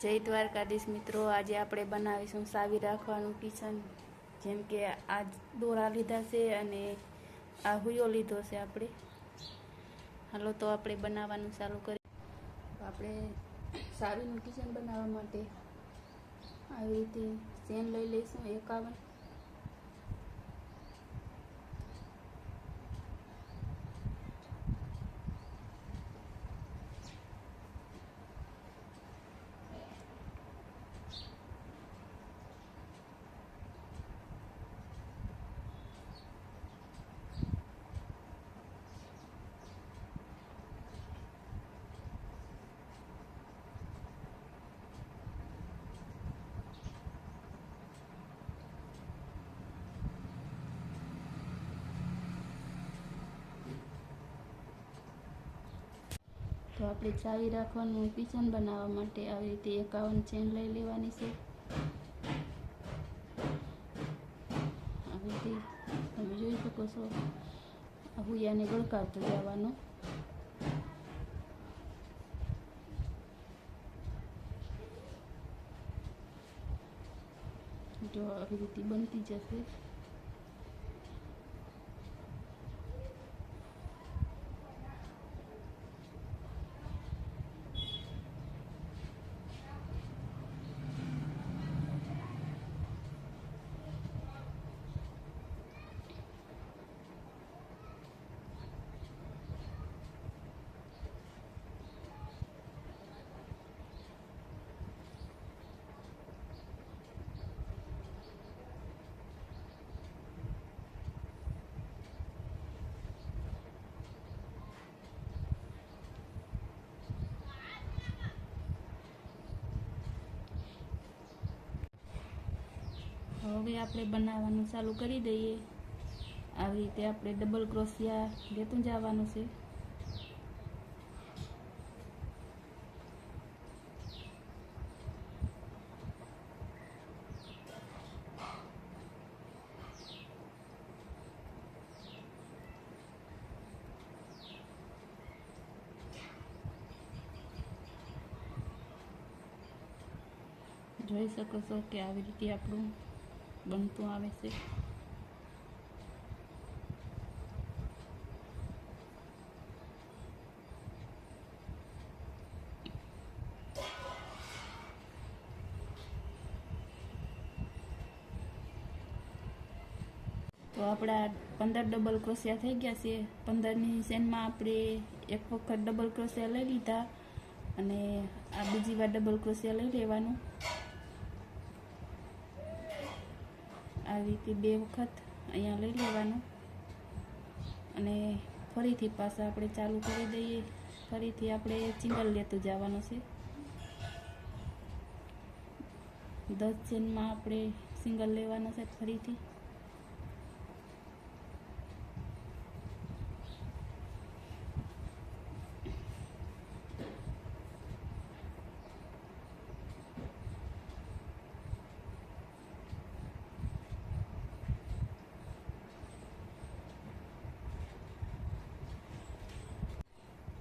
જય દ્વારકાધીશ મિત્રો, આજે આપણે બનાવીશું સાવી રાખવાનું કિચન જેમ કે આ દોરા લીધા છે અને આ હુયો લીધો છે આપણે. હાલો તો આપણે બનાવવાનું ચાલુ કરીએ. આપણે સાવીનું કિચન બનાવવા માટે આવી રીતે ચેન લઈ લઈશું એકાવન. તો આપણે ચાવી રાખવાનું કિચન બનાવવા માટે આવી રીતે એકાવન ચેન લઈ લેવાની છે. આવી રીતે તમે જોઈ શકો છો. હુયાને ગળકાવતું જવાનું. જો આવી રીતે બનતી જશે. હવે આપણે બનાવવાનું ચાલુ કરી દઈએ. આવી રીતે આપણે ડબલ ક્રોસિયા લેતું જવાનું છે. જોઈ શકો છો કે આવી રીતે આપણું બનતું આવે છે તો આપણા પંદર ડબલ ક્રોસિયા થઈ ગયા છે પંદરની સેનમાં આપણે એક વખત ડબલ ક્રોસિયા લઈ લીધા અને આ બીજી વાર ડબલ ક્રોસિયા લઈ લેવાનું. આવી રીતે બે વખત અહીંયા લઈ લેવાનું. અને ફરીથી પાછા આપણે ચાલુ કરી દઈએ. ફરીથી આપણે ચિંગલ લેતું જવાનું છે. દસ ચેનમાં આપણે સિંગલ લેવાના છે ફરીથી.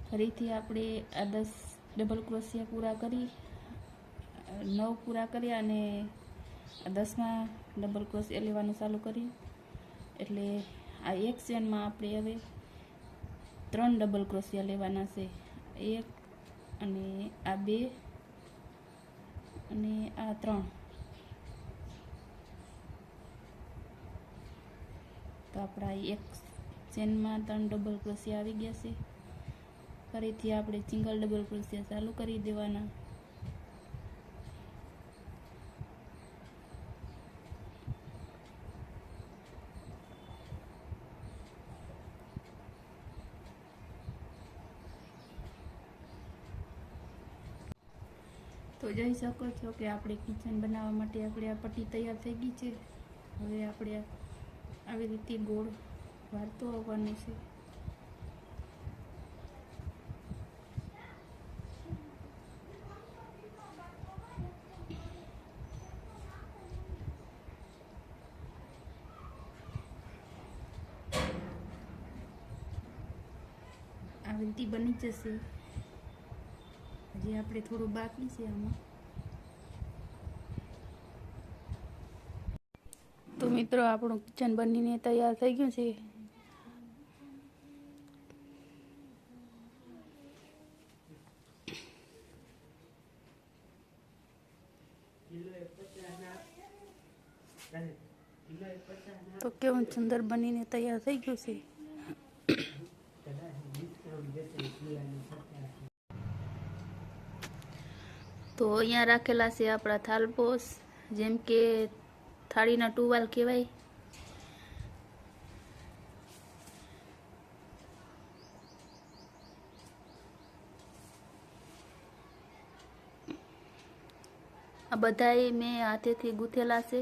ફરીથી આપણે આ દસ ડબલ ક્રોશિયા પૂરા કરી, નવ પૂરા કર્યા અને આ દસમાં ડબલ ક્રોશિયા લેવાનું ચાલુ કર્યું. એટલે આ એક ચેનમાં આપણે હવે ત્રણ ડબલ ક્રોસિયા લેવાના છે. એક અને આ બે અને આ ત્રણ. તો આપણા એક ચેનમાં ત્રણ ડબલ ક્રોશિયા આવી ગયા છે. ફરીથી આપણે સિંગલ ડબલ ક્રોશિયા ચાલુ કરી દેવાના. તો જોઈ શકો છો કે આપણે કિચન બનાવવા માટે આપણે આ પટ્ટી તૈયાર થઈ ગઈ છે. હવે આપણે આવી રીતે ગોળ વાળતો આવવાનું છે. ઢીમટી બની જશે. હજી આપણે થોડું બાકી છે આમાં. તો મિત્રો, આપણું કિચન બનીને તૈયાર થઈ ગયું છે. તો કેવું સુંદર બનીને તૈયાર થઈ ગયું છે? તો અહીંયા રાખેલા છે આપણા થાલપોસ જેમ કે થાળીના ટુવાલ કહેવાય. આ બધાએ મેં હાથેથી ગૂંથેલા છે.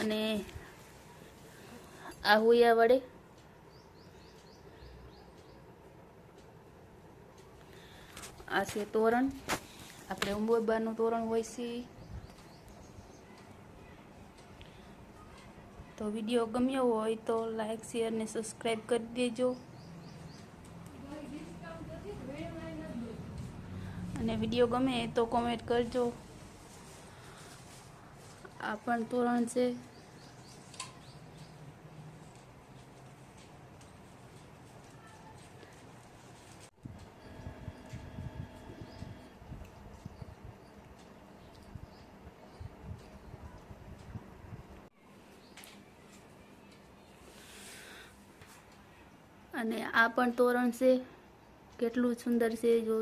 અને આ હુયા વડે આ છે તોરણ. આપણે અંબોબાનું તોરણ હોય છે. તો વીડિયો ગમ્યો હોય તો લાઈક, શેર ને સબસ્ક્રાઈબ કરી દેજો. અને વીડિયો ગમે તો કોમેન્ટ કરજો. આ પણ તોરણ છે. અને આ પણ તોરણ છે. કેટલું સુંદર છે જો